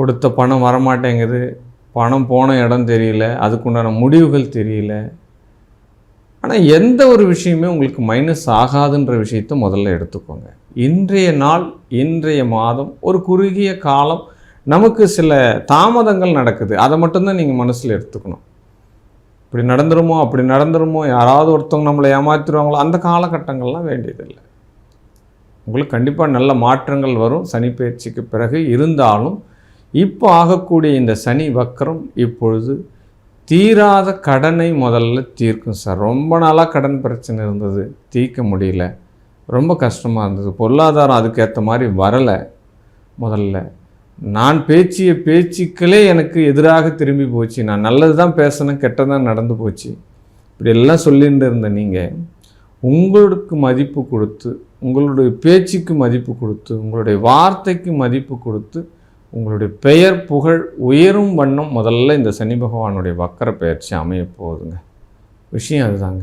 கொடுத்த பணம் வரமாட்டேங்குது. பணம் போன இடம் தெரியல. அதுக்குண்டான முடிவுகள் தெரியல. ஆனால் எந்த ஒரு விஷயமே உங்களுக்கு மைனஸ் ஆகாதுன்ற விஷயத்தை முதல்ல எடுத்துக்கோங்க. இன்றைய நாள் இன்றைய மாதம் ஒரு குறுகிய காலம் நமக்கு சில தாமதங்கள் நடக்குது. அதை மட்டும்தான் நீங்கள் மனசில் எடுத்துக்கணும். இப்படி நடந்துருமோ அப்படி நடந்துருமோ யாராவது ஒருத்தவங்க நம்மளை ஏமாற்றிடுவாங்களோ அந்த காலகட்டங்கள்லாம் வேண்டியதில்லை. உங்களுக்கு கண்டிப்பாக நல்ல மாற்றங்கள் வரும். சனி பயிற்சிக்கு பிறகு இருந்தாலும் இப்போ ஆகக்கூடிய இந்த சனி வக்கரம் இப்பொழுது தீராத கடனை முதல்ல தீர்க்கும் சார். ரொம்ப நாளாக கடன் பிரச்சனை இருந்தது. தீர்க்க முடியல. ரொம்ப கஷ்டமாக இருந்தது. பொருளாதாரம் அதுக்கேற்ற மாதிரி வரலை முதல்ல. நான் பேச்சிய பேச்சுக்களே எனக்கு எதிராக திரும்பி போச்சு. நான் நல்லது தான் பேசினேன் கெட்டதான் நடந்து போச்சு. இப்படி எல்லாம் சொல்லிட்டு இருந்த நீங்கள் உங்களுக்கு மதிப்பு கொடுத்து உங்களுடைய பேச்சுக்கு மதிப்பு கொடுத்து உங்களுடைய வார்த்தைக்கு மதிப்பு கொடுத்து உங்களுடைய பெயர் புகழ் உயரும் வண்ணம் முதல்ல இந்த சனி பகவானுடைய வக்கர பயிற்சி அமைய போகுதுங்க. விஷயம் அதுதாங்க.